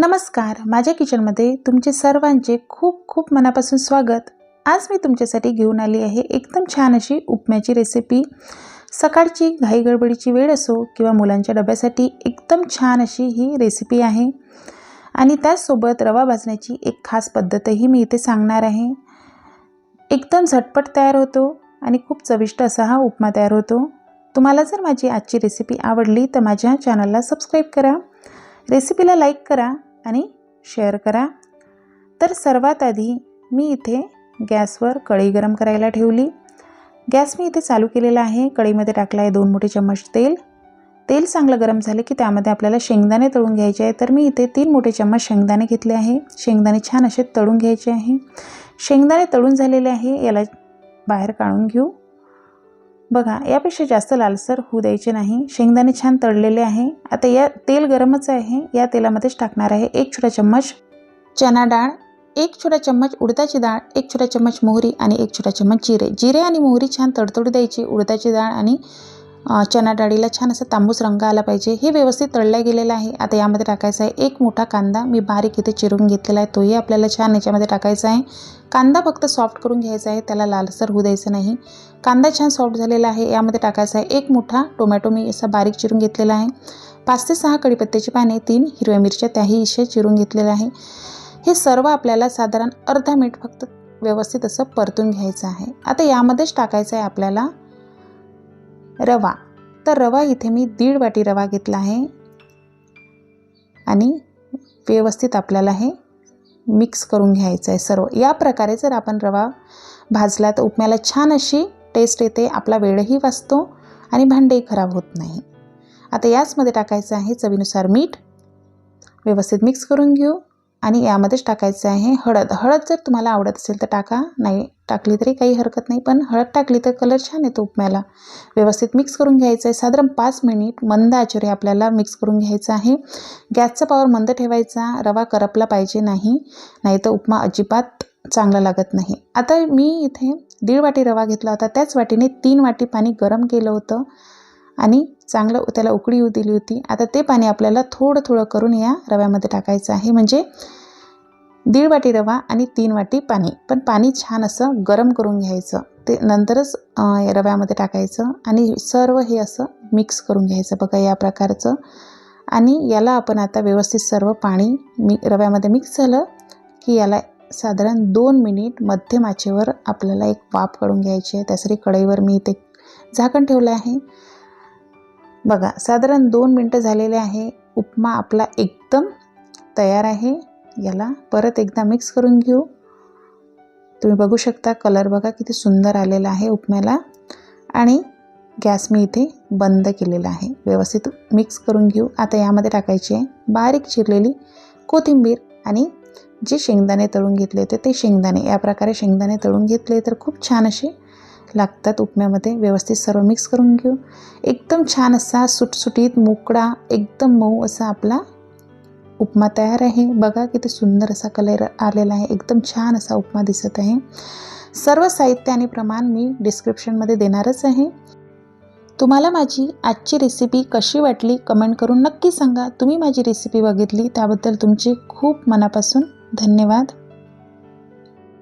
नमस्कार. माझ्या किचनमध्ये तुमचे सर्वांचे खूप खूप मनापासून स्वागत. आज मी तुमच्यासाठी घेऊन आली आहे एकदम छान अशी उपम्याची रेसिपी सकाळची घाई गडबडीची वेळ असो किंवा मुलांच्या डब्यासाठी एकदम छान अशी ही रेसिपी आहे. आणि त्याचसोबत रवा भाजण्याची एक खास पद्धतही मी इथे सांगणार आहे. एकदम झटपट तयार होतो आणि खूप चविष्ट असा हा उपमा तयार होतो. तुम्हाला जर माझी आजची रेसिपी आवडली तर माझ्या चॅनलला सबस्क्राईब करा. रेसिपीला लाईक करा. आणि शेअर करा. तर सर्वात आधी मी इथे गॅसवर कढई गरम करायला ठेवली. गॅस मी इथे चालू केलेला आहे. कढईमध्ये टाकला आहे दोन मोठे चम्मच तेल. तेल चांगलं गरम झालं की त्यामध्ये आपल्याला शेंगदाणे तळून घ्यायचे आहे तर मी इथे तीन मोठे चम्मच शेंगदाणे घेतले आहे. शेंगदाणे छान असे तळून घ्यायचे आहे. शेंगदाणे तळून झालेले आहे. याला बाहेर काढून घेऊ. बघा यापेक्षा जास्त लालसर होऊ द्यायचे नाही. शेंगदाणे छान तळलेले आहे. आता या तेल गरमच आहे. या तेलामध्येच टाकणार आहे एक छोटा चम्मच चना डाळ एक छोटा चम्मच उडदाची डाळ एक छोटा चम्मच मोहरी आणि एक छोटा चम्मच जिरे. जिरे आणि मोहरी छान तडतडू द्यायची. उडदाची डाळ आणि चना डाळीला छान असा तांबूस रंग आला पाहिजे. हे व्यवस्थित तळल्या गेलेलं आहे. आता यामध्ये टाकायचा आहे एक मोठा कांदा. मी बारीक इथे चिरून घेतलेला आहे. तोही आपल्याला छान याच्यामध्ये टाकायचा आहे. कांदा फक्त सॉफ्ट करून घ्यायचा आहे. त्याला लालसर होऊ द्यायचं नाही. कांदा छान सॉफ्ट झालेला आहे. यामध्ये टाकायचा आहे एक मोठा टोमॅटो मी असा बारीक चिरून घेतलेला आहे. पाच ते सहा कडीपत्त्याची पाने तीन हिरव्या मिरच्या त्याही इशे चिरून घेतलेल्या आहे. हे सर्व आपल्याला साधारण अर्धा मिनिट फक्त व्यवस्थित असं परतून घ्यायचं आहे. आता यामध्येच टाकायचं आहे आपल्याला रवा. तर रवा इथे मी दीड वाटी रवा घेतला आहे. आणि व्यवस्थित आपल्याला हे मिक्स करून घ्यायचं आहे सर्व. या प्रकारे जर आपण रवा भाजला तर उपम्याला छान अशी टेस्ट येते आपला वेळही वाचतो आणि भांडेही खराब होत नाही. आता याचमध्ये टाकायचं आहे चवीनुसार मीठ. व्यवस्थित मिक्स करून घेऊ. आणि यामध्येच टाकायचं आहे हळद. हळद जर तुम्हाला आवडत असेल तर टाका. नाही टाकली तरी काही हरकत नाही पण हळद टाकली तर कलर छान येतो उपम्याला. व्यवस्थित मिक्स करून घ्यायचं आहे. साधारण पाच मिनिट मंद आचुरे आपल्याला मिक्स करून घ्यायचं आहे. गॅसचा पावर मंद ठेवायचा. रवा करपला पाहिजे नाही. नाही तर उपमा अजिबात चांगला लागत नाही. आता मी इथे दीड वाटी रवा घेतला होता. त्याच वाटीने तीन वाटी पाणी गरम केलं होतं. आणि चांगलं त्याला उकळी येऊ दिली होती. आता ते पाणी आपल्याला थोडं थोडं करून या रव्यामध्ये टाकायचं आहे. म्हणजे दीड वाटी रवा आणि तीन वाटी पाणी. पण पाणी छान असं गरम करून घ्यायचं. ते नंतरच रव्यामध्ये टाकायचं आणि सर्व हे असं मिक्स करून घ्यायचं. बघा या प्रकारचं. आणि याला आपण आता व्यवस्थित सर्व पाणी मी रव्यामध्ये मिक्स झालं की याला साधारण दोन मिनिट मध्यम आचेवर आपल्याला एक वाफ काढून घ्यायची आहे. त्यासाठी कढईवर मी इथे झाकण ठेवलं आहे. बघा साधारण दोन मिनटं झालेले आहे. उपमा आपला एकदम तयार आहे. याला परत एकदा मिक्स करून घेऊ. तुम्ही बघू शकता कलर बघा किती सुंदर आलेला आहे उपम्याला. आणि गॅस मी इथे बंद केलेला आहे. व्यवस्थित मिक्स करून घेऊ. आता यामध्ये टाकायची आहे बारीक चिरलेली कोथिंबीर आणि जे शेंगदाणे तळून घेतले होते ते शेंगदाणे. या प्रकारे शेंगदाणे तळून घेतले तर खूप छान असे लागतात उपम्यामध्ये. व्यवस्थित सर्व मिक्स करून घेऊ. एकदम छान असा सुटसुटीत मोकळा एकदम मऊ असा आपला उपमा तयार आहे. बघा किती सुंदर असा कलर आलेला आहे. एकदम छान असा उपमा दिसत आहे. सर्व साहित्य आणि प्रमाण मी डिस्क्रिप्शनमध्ये देणारच आहे. तुम्हाला माझी आजची रेसिपी कशी वाटली कमेंट करून नक्की सांगा. तुम्ही माझी रेसिपी बघितली त्याबद्दल तुमचे खूप मनापासून धन्यवाद.